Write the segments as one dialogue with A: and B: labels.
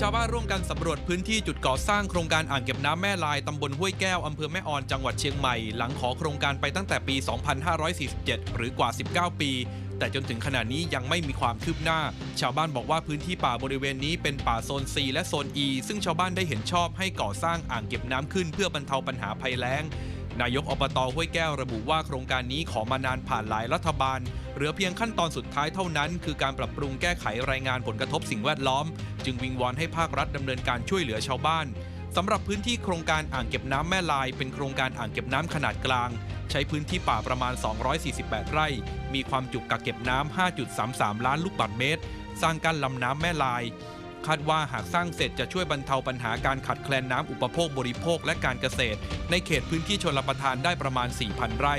A: ชาวบ้านร่วมกันสำรวจพื้นที่จุดก่อสร้างโครงการอ่างเก็บน้ำแม่ลายตำบลห้วยแก้วอำเภอแม่ออนจังหวัดเชียงใหม่ หลังขอโครงการไปตั้งแต่ปี 2547 หรือกว่า 19 ปี แต่จนถึงขณะนี้ยังไม่มีความคืบหน้า ชาวบ้านบอกว่าพื้นที่ป่าบริเวณนี้เป็นป่าโซน C และโซน E ซึ่งชาวบ้านได้เห็นชอบให้ก่อสร้างอ่างเก็บน้ำขึ้นเพื่อบรรเทาปัญหาภัยแล้ง นายกอบตห้วยแก้วระบุว่าโครงการนี้ขอมานานผ่านหลายรัฐบาล เหลือเพียงขั้นตอนสุดท้ายเท่านั้น คือการปรับปรุงแก้ไขรายงานผลกระทบสิ่งแวดล้อม จึงวิงวอนให้ภาครัฐดำเนินการช่วยเหลือชาวบ้านสำหรับพื้นที่โครงการอ่างเก็บน้ำแม่ลาย เป็นโครงการอ่างเก็บน้ำขนาดกลาง ใช้พื้นที่ป่าประมาณ 248 ไร่ มีความจุกักเก็บน้ำ 5.33 ล้านลูกบาศก์เมตร สร้างกั้นลำน้ำแม่ลาย คาดว่าหากสร้างเสร็จจะช่วยบรรเทาปัญหาการขาดแคลนน้ำอุปโภคบริโภคและการเกษตร ในเขตพื้นที่ชนรับประทานได้ประมาณ 4,000 ไร่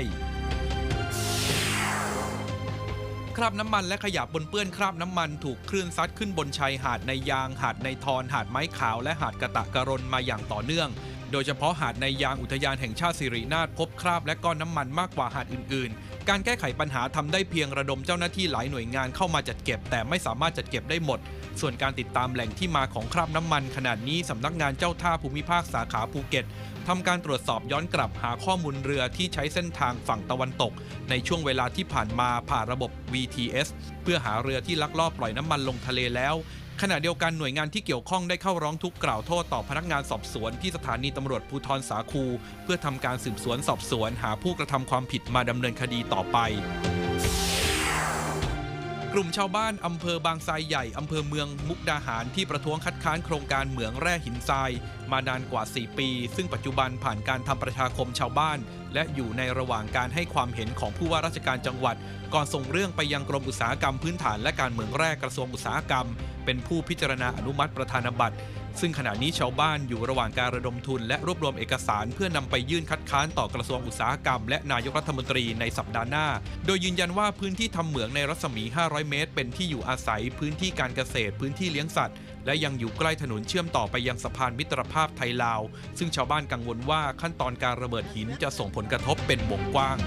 A: คราบน้ำมันและขยะปนเปื้อนคราบน้ำมันถูกคลื่นซัดขึ้นบนชายหาดในยาง หาดในทอน หาดไม้ขาว และหาดกะตะกะรนมาอย่างต่อเนื่อง โดยเฉพาะหาดในยางอุทยานแห่งชาติสิรินาถพบคราบและก้อนน้ำมันมากกว่าหาดอื่น ๆ การแก้ไขปัญหาทำได้เพียงระดมเจ้าหน้าที่หลายหน่วยงานเข้ามาจัดเก็บ แต่ไม่สามารถจัดเก็บได้หมด ส่วนการติดตามแหล่งที่มาของคราบน้ำมันขนาดนี้สำนักงานเจ้าท่าภูมิภาคสาขาภูเก็ตทำการตรวจสอบย้อนกลับหาข้อมูลเรือที่ใช้เส้นทางฝั่งตะวันตก ในช่วงเวลาที่ผ่านมาผ่านระบบ VTS เพื่อหาเรือที่ลักลอบปล่อยน้ำมันลงทะเลแล้ว ขณะเดียวกันหน่วยงานที่เกี่ยวข้องได้เข้าร้องทุกข์กล่าวโทษต่อพนักงานสอบสวนที่สถานีตำรวจภูธรสาคู เพื่อทำการสืบสวนสอบสวนหาผู้กระทำความผิดมาดำเนินคดีต่อไป กลุ่มชาวบ้านอำเภอบางไทรใหญ่ อำเภอเมืองมุกดาหารที่ประท้วงคัดค้านโครงการเหมืองแร่หินทราย มานานกว่า 4 ปี ซึ่งปัจจุบันผ่านการทำประชาคมชาวบ้าน และอยู่ในระหว่างการให้ความเห็นของผู้ว่าราชการจังหวัด ก่อนส่งเรื่องไปยังกรมอุตสาหกรรมพื้นฐานและการเหมืองแร่กระทรวงอุตสาหกรรม เป็นผู้พิจารณาอนุมัติประธานบัตร ซึ่งขณะนี้ชาวบ้านอยู่ระหว่างการระดมทุน และรวบรวมเอกสารเพื่อนำไปยื่นคัดค้านต่อกระทรวงอุตสาหกรรม และนายกรัฐมนตรีในสัปดาห์หน้า โดยยืนยันว่าพื้นที่ทำเหมืองในรัศมี 500 เมตร เป็นที่อยู่อาศัย พื้นที่การเกษตร พื้นที่เลี้ยงสัตว์ และยังอยู่ใกล้ถนนเชื่อมต่อไปยังสะพานมิตรภาพไทยลาว ซึ่งชาวบ้านกังวลว่าขั้นตอนการระเบิดหินจะส่งผลกระทบเป็นวงกว้าง